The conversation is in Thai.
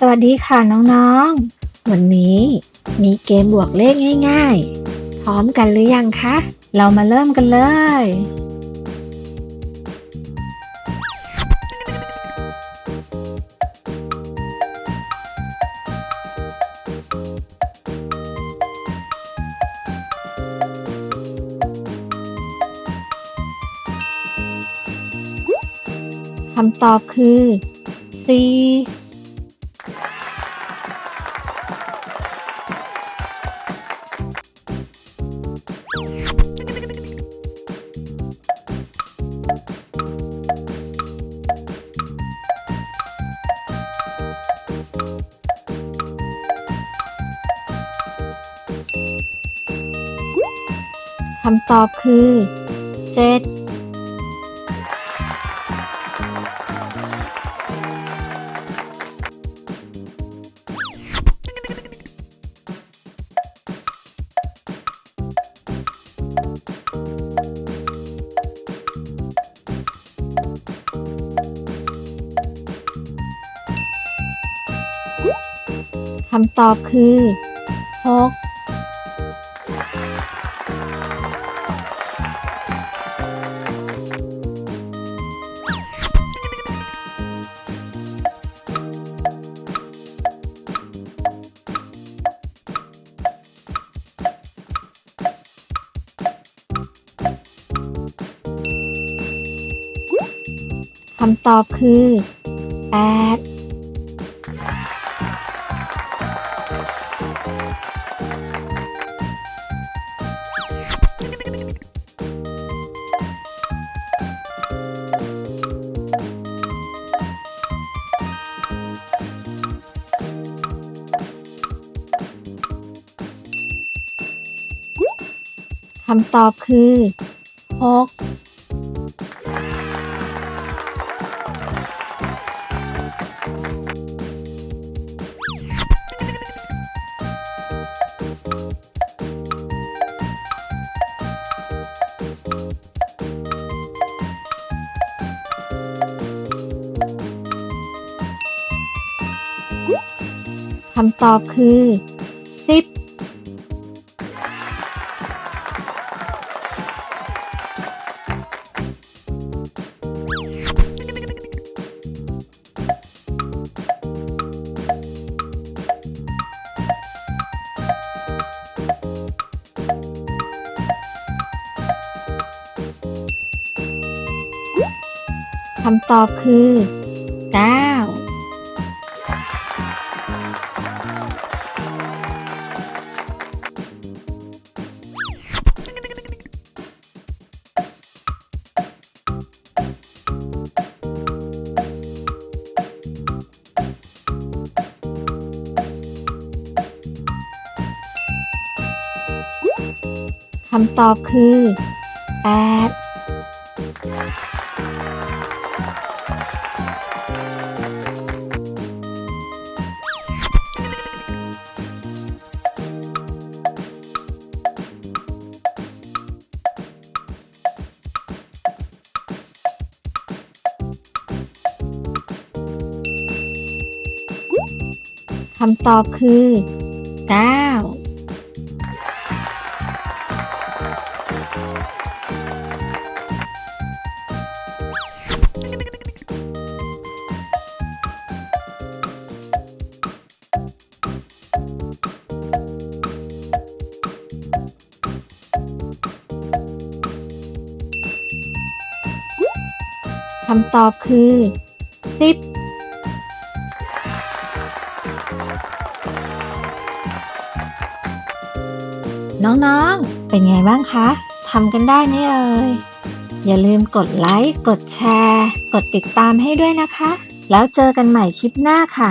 สวัสดีค่ะน้องๆ วันนี้มีเกมบวกเลขง่ายๆ พร้อมกันหรือยังคะ เรามาเริ่มกันเลย คำตอบคือ 4 คำตอบคือเจ็ดคำตอบคือ 6 คำตอบคือ 8คำตอบคือ 6 คำตอบคือ 10คำตอบคือ 9 คำตอบคือ 8คำตอบคือ 9 คำตอบคือสิบน้องๆ เป็นไงบ้างคะ ทำกันได้ไหมเอ่ย อย่าลืมกดไลค์ กดแชร์ กดติดตามให้ด้วยนะคะ แล้วเจอกันใหม่คลิปหน้าค่ะ